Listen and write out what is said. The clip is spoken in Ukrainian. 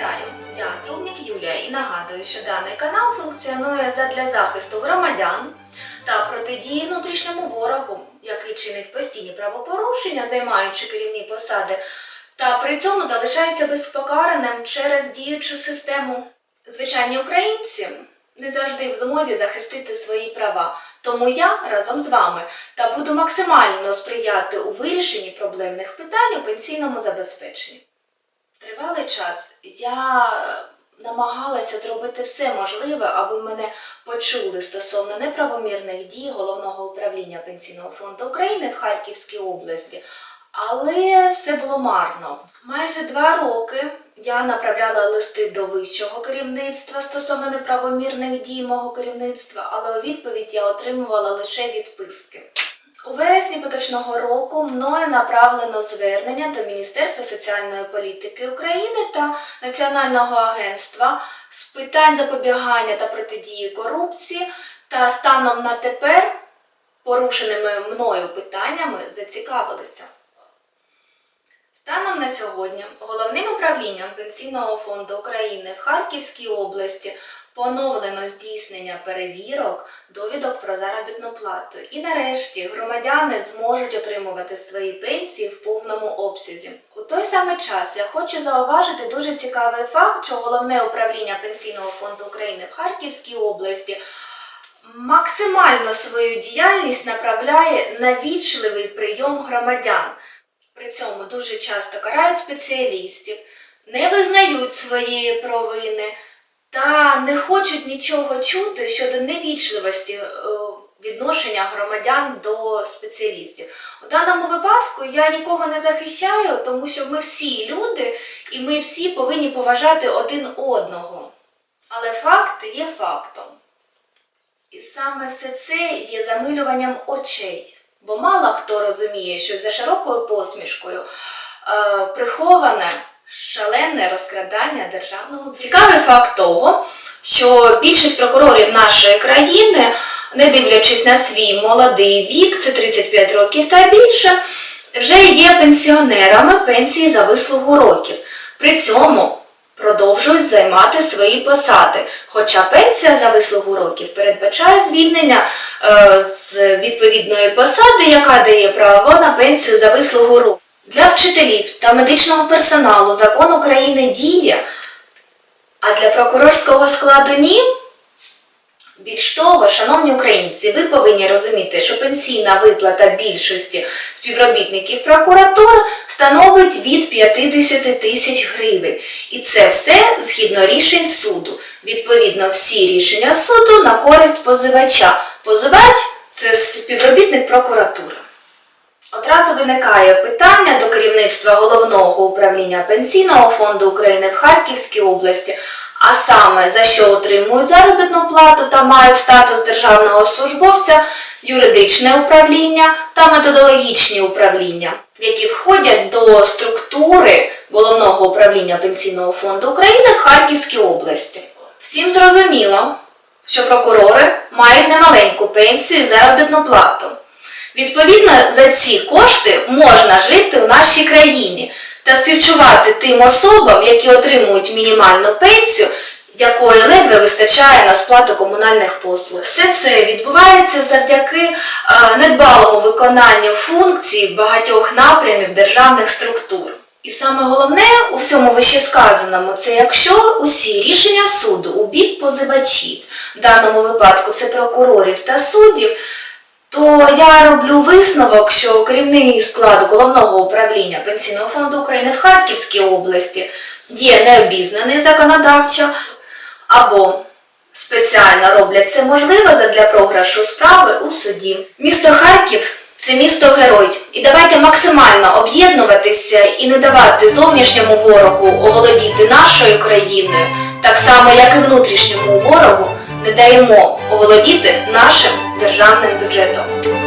Вітаю! Я Трубник Юлія і нагадую, що даний канал функціонує задля захисту громадян та протидії внутрішньому ворогу, який чинить постійні правопорушення, займаючи керівні посади, та при цьому залишається безпокараним через діючу систему. Звичайні українці не завжди в змозі захистити свої права. Тому я разом з вами та буду максимально сприяти у вирішенні проблемних питань у пенсійному забезпеченні. Тривалий час я намагалася зробити все можливе, аби мене почули стосовно неправомірних дій головного управління Пенсійного фонду України в Харківській області. Але все було марно. Майже два роки я направляла листи до вищого керівництва стосовно неправомірних дій мого керівництва, але у відповідь я отримувала лише відписки. У вересні поточного року мною направлено звернення до Міністерства соціальної політики України та Національного агентства з питань запобігання та протидії корупції та станом на тепер порушеними мною питаннями зацікавилися. Станом на сьогодні головним управлінням Пенсійного фонду України в Харківській області поновлено здійснення перевірок довідок про заробітну плату. І нарешті громадяни зможуть отримувати свої пенсії в повному обсязі. У той самий час я хочу зауважити дуже цікавий факт, що головне управління Пенсійного фонду України в Харківській області максимально свою діяльність направляє на вічливий прийом громадян. При цьому дуже часто карають спеціалістів, не визнають своєї провини та не хочуть нічого чути щодо невічливості е, відношення громадян до спеціалістів. У даному випадку я нікого не захищаю, тому що ми всі люди і ми всі повинні поважати один одного. Але факт є фактом. І саме все це є замилюванням очей. Бо мало хто розуміє, що за широкою посмішкою е, приховане шалене розкрадання державного цікавий факт того, що більшість прокурорів нашої країни, не дивлячись на свій молодий вік, це 35 років та більше, вже є пенсіонерами пенсії за вислугу років. При цьому продовжують займати свої посади. Хоча пенсія за вислугу років передбачає звільнення е, з відповідної посади, яка дає право на пенсію за вислугу років. Для вчителів та медичного персоналу закон України діє, а для прокурорського складу ні. Більш того, шановні українці, ви повинні розуміти, що пенсійна виплата більшості співробітників прокуратури становить від 50 тисяч гривень. І це все згідно рішень суду. Відповідно, всі рішення суду на користь позивача. Позивач це співробітник прокуратури. Одразу виникає питання до керівництва головного управління Пенсійного фонду України в Харківській області, а саме за що отримують заробітну плату та мають статус державного службовця, юридичне управління та методологічні управління, які входять до структури головного управління Пенсійного фонду України в Харківській області. Всім зрозуміло, що прокурори мають немаленьку пенсію і заробітну плату. Відповідно, за ці кошти можна жити в нашій країні та співчувати тим особам, які отримують мінімальну пенсію, якої ледве вистачає на сплату комунальних послуг. Все це відбувається завдяки е, недбалому виконанню функцій багатьох напрямів державних структур. І саме головне у всьому вищесказаному це якщо усі рішення суду у бік позивачів, в даному випадку це прокурорів та суддів, то я роблю висновок, що керівний склад головного управління Пенсійного фонду України в Харківській області є необізнаний законодавчо або спеціально роблять це можливе задля програшу справи у суді. Місто Харків це місто герой. І давайте максимально об'єднуватися і не давати зовнішньому ворогу оволодіти нашою країною, так само як і внутрішньому ворогу не даємо оволодіти нашим державним бюджетом.